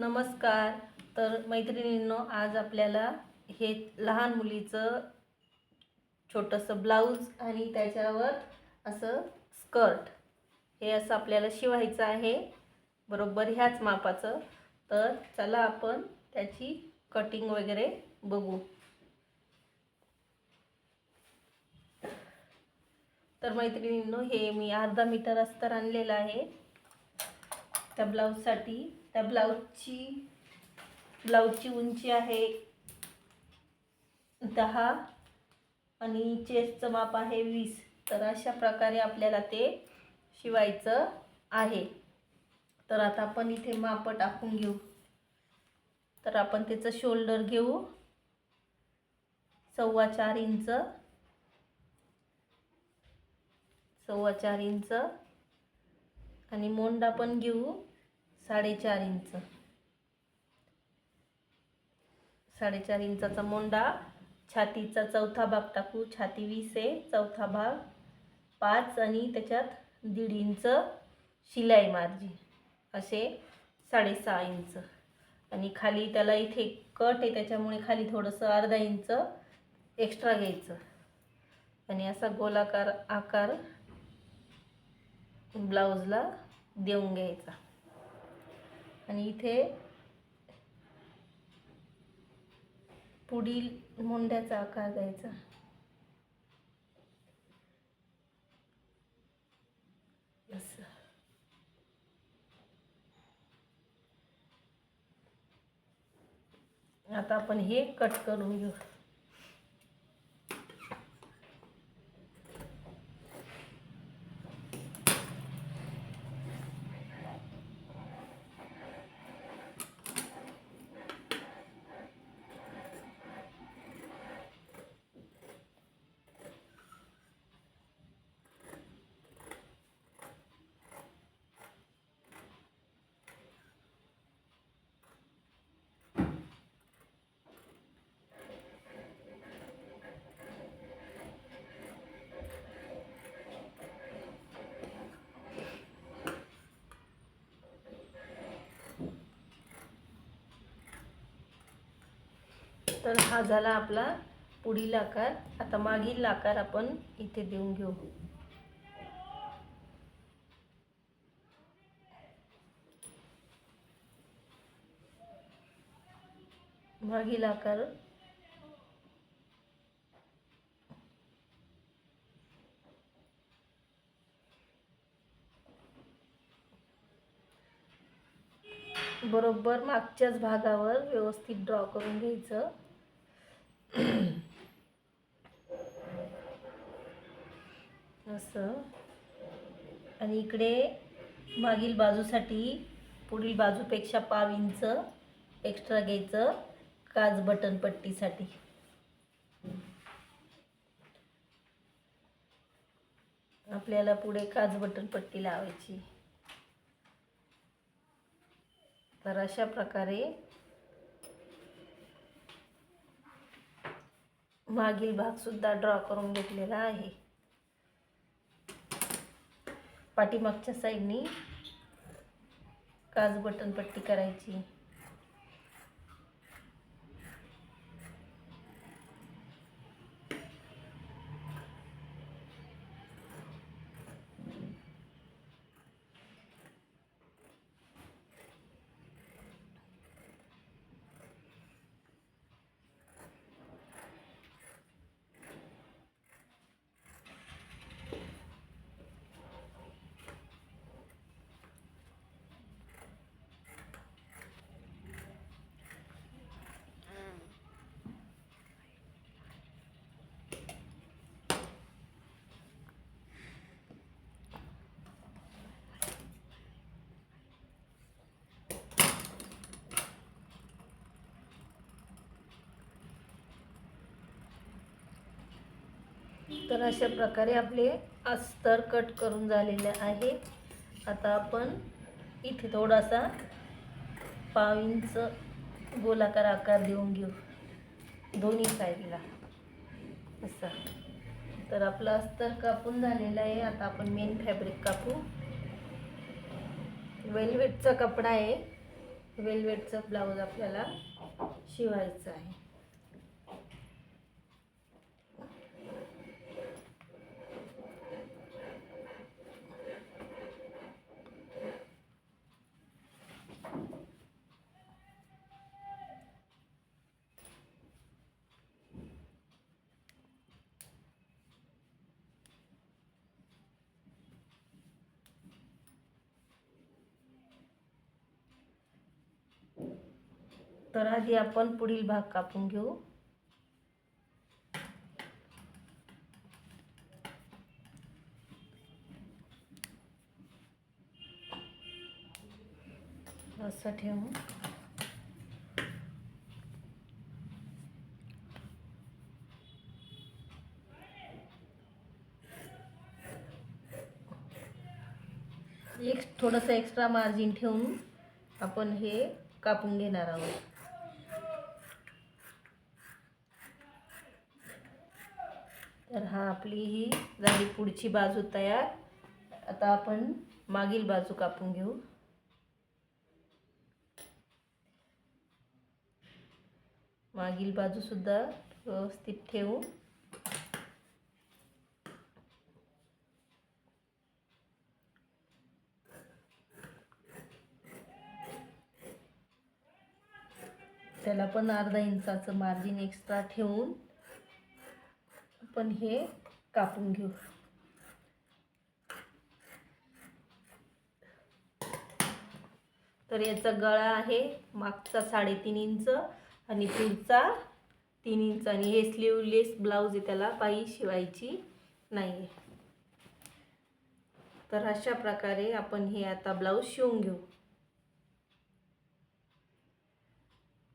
नमस्कार. तर मैत्रिणींनो आज आपल्याला हे लहान मुलीचं छोटंसं ब्लाऊज आणि त्याच्यावर असं स्कर्ट हे असं आपल्याला शिवायचं आहे. बरोबर ह्याच मापाचं. तर चला आपण त्याची कटिंग वगैरे बघू. तर मैत्रिणींनो हे मी अर्धा मीटर अस्तर आणलेलं आहे. त्या ब्लाऊजसाठी. त्या ब्लाऊजची ब्लाऊजची उंची आहे दहा आणि चेस्टचं माप आहे वीस. तर अशा प्रकारे आपल्याला ते शिवायचं आहे. तर आता आपण इथे माप टाकून घेऊ. तर आपण त्याचं शोल्डर घेऊ. सव्वा चार इंच. सव्वा चार इंच. आणि मोंडा पण घेऊ. साडेचार इंच. साडेचार इंचाचा मोंडा छातीचा चौथा भाग टाकू छाती वीस आहे चौथा भाग पाच आणि त्याच्यात दीड इंच शिलाई मार्जिन असे साडेसहा इंच. आणि खाली त्याला इथे कट आहे त्याच्यामुळे खाली थोडंसं अर्धा इंच एक्स्ट्रा घ्यायचं. आणि असा गोलाकार आकार ब्लाऊजला देऊन घ्यायचा. आणि इथे पुढील मुंड्याचा आकार द्यायचा. असं. आता आपण हे कट करून घेऊ. तर हा झाला आपला पुढील आकार. आता मागील आकार आपण इथे देऊन घेऊ. मागील आकार. बरोबर मागच्याच भागावर व्यवस्थित ड्रॉ करून घ्यायचं. असं. आणि इकडे मागील बाजूसाठी पुढील बाजूपेक्षा पाव इंच एक्स्ट्रा घ्यायचं काज बटन पट्टीसाठी. आपल्याला पुढे काज बटन पट्टी लावायची. तर अशा प्रकारे मागील भाग सुद्धा ड्रॉ करून घेतलेला आहे. पाठीमागच्या साईडनी काज बटन पट्टी करायची. तर अशा प्रकारे आपले अस्तर कट करून झालेले आहे आता आपण इथे थोडासा पाव इंच गोलाकार आकार देऊन घेऊ. दोन्ही साईडला. असा. तर आपलं अस्तर कापून झालेलं आहे. आता आपण मेन फॅब्रिक कापू. वेलवेटचा कपडा आहे. वेलवेटचं ब्लाऊज आपल्याला शिवायचं आहे. तर आधी आपण पुढील भाग कापून घेऊ. असं ठेवू. एक थोडंसं एक्स्ट्रा मार्जिन ठेवून आपण हे कापून घेणार आहोत. तर हा आपली ही झाली पुढची बाजू तयार. आता आपण मागील बाजू कापून घेऊ. मागील बाजूसुद्धा व्यवस्थित ठेवू. त्याला पण अर्धा इंचाचं मार्जिन एक्स्ट्रा ठेवून पण हे कापून घेऊ. तर याचा गळा आहे मागचा साडेतीन इंच आणि पुढचा तीन इंच. आणि हे स्लीवलेस ब्लाऊज आहे त्याला पायी शिवायची नाही तर अशा प्रकारे आपण हे आता ब्लाऊज शिवून घेऊ.